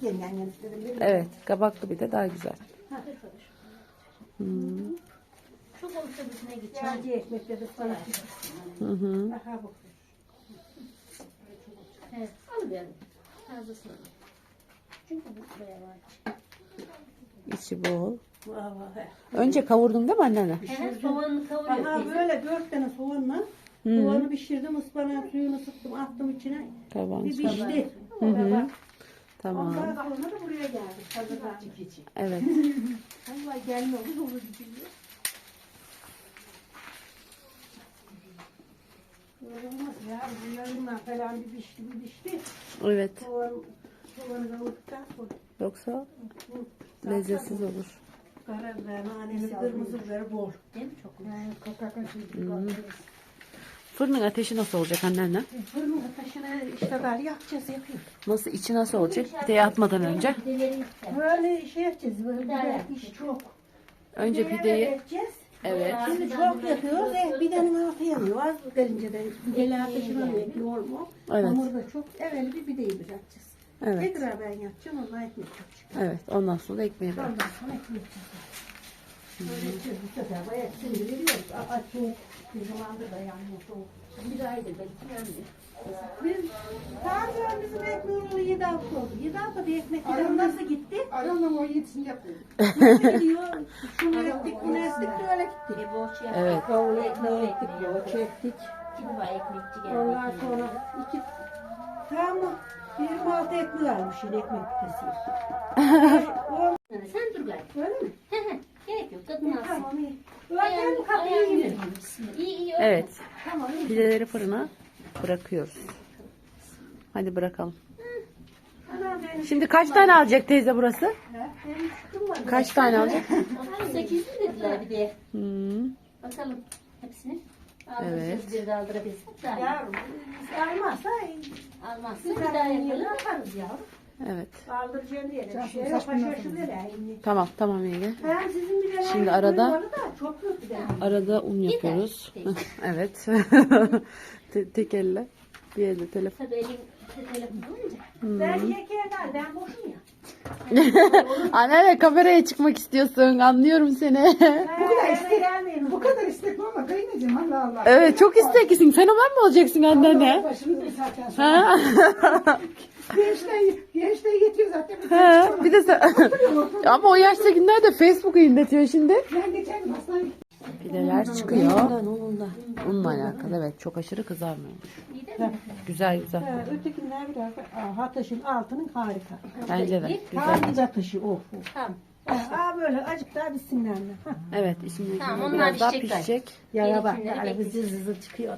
Çelik yengen istedim. Evet kabaklı bir de daha güzel. Hmm. Çok olursa bütüne gideceğim. Yağcı ekmekle de sana. Hı hı. Aha bu. Evet, alıverelim. Fazlasını. Çünkü bu buraya var. İçi bol. Vah vah. he. Önce kavurdun değil mi annene? Evet, soğanını kavuruyor. Aha teyze. böyle dört tane soğanla soğanı pişirdim, ıspanak suyunu sıktım, attım içine. Kabağın Bir pişti. Hı hı. Bak, Tamam. Ondan sonra da buraya geldik. Hazırlandık. Evet. Allah gelme olur olur diyor. Öyle olmaz ya. Bu yarından falan bir pişti, bir pişti. Evet. Soğan, soğanı kavurduktan sonra. Yoksa lezzetsiz olur. Karabiber, nanesi, kırmızı biber bol. Değil mi? Çok. Yani kakaka şimdi Fırının ateşi nasıl olacak annenle? Fırının ateşine işte var yakacağız yakıyor. Nasıl içi nasıl olacak? Pideye atmadan önce. Böyle şey yapacağız. Böyle iş çok. Önce pideyi evet. Şimdi çok yapıyoruz. Eh, pidenin altı yanıyor. Az gelince de pideler ateşine yakıyor mu? Evet. Hamur da çok. Evvel bir pideyi bırakacağız. Evet. Tekrar ben yapacağım. Ondan ekmek yapacağım. Evet. Ondan sonra da ekmeği bırak. Ondan sonra ekmek yapacağız. Yapıyoruz. Bu sefer bayağı şimdi veriyoruz. Soğuk. Bir zamandır da yanmıyor soğuk. Bir aydır belki yanmıyor. Biz Tanrı'nın bizim ekmeğimiz yedi hafta oldu. Yedi hafta bir ekmek gidelim. Nasıl gitti? Aramla o yetişini yapıyor. Gidiyor? Şunu ettik, bunu ettik de öyle gitti. Bir boş yer. Evet. Kavun ekmeği ettik, yoğurt ettik. Kim var ekmekçi geldi. Ondan sonra iki tamam 26 ekmek almış yine ekmek. O Sen dur gayet. öyle mi? Gerek yok. Kadın alsın. Tamam iyi. İyi iyi. Evet. Tamam iyi. Pideleri fırına bırakıyoruz. Hadi bırakalım. Ana benim Şimdi kaç tane alacak teyze burası? benim şükrüm var. Kaç tane alacak? 8 mi dediler bir de. Hmm. Bakalım hepsini. Evet. Aldırırız bir de aldırabilirsek daha iyi. Yavrum almazsa Almazsa bir daha yapalım. yerine atarız yavrum. Evet. Kaldıracağım diye de bir şey yok. saçma Paşa aynı. Tamam tamam yenge. Ben de Şimdi arada-. Arada un yapıyoruz. Evet. Te- tek elle. Bir elde telefon. Tabii olunca. Ben ben boşum ya. Anne kameraya çıkmak istiyorsun. Anlıyorum seni. Bu kadar istek-. Bu kadar istekli ama kayınacığım Allah Allah. evet çok isteklisin. Fenomen mi olacaksın annene? Başımız sonra. Ha? Gençler, gençler yetiyor zaten. Tane Bir de sen... Ama o yaştakiler de Facebook'u inletiyor şimdi. Ben geçen hastaneye Pideler çıkıyor. Ondan ondan. Unla alakalı evet. Çok aşırı kızarmıyormuş. Güzel güzel. Ha, ötekiler biraz da aa, Hataş'ın altının harika. Bence de. Güzel. Harika taşı of of. Tamam. Aa böyle azıcık daha bitsinler mi? Evet. Şimdi Tamam, onlar biraz daha pişecek zaten. pişecek. Yara bak bekleyeceğiz. hızlı hızlı çıkıyor.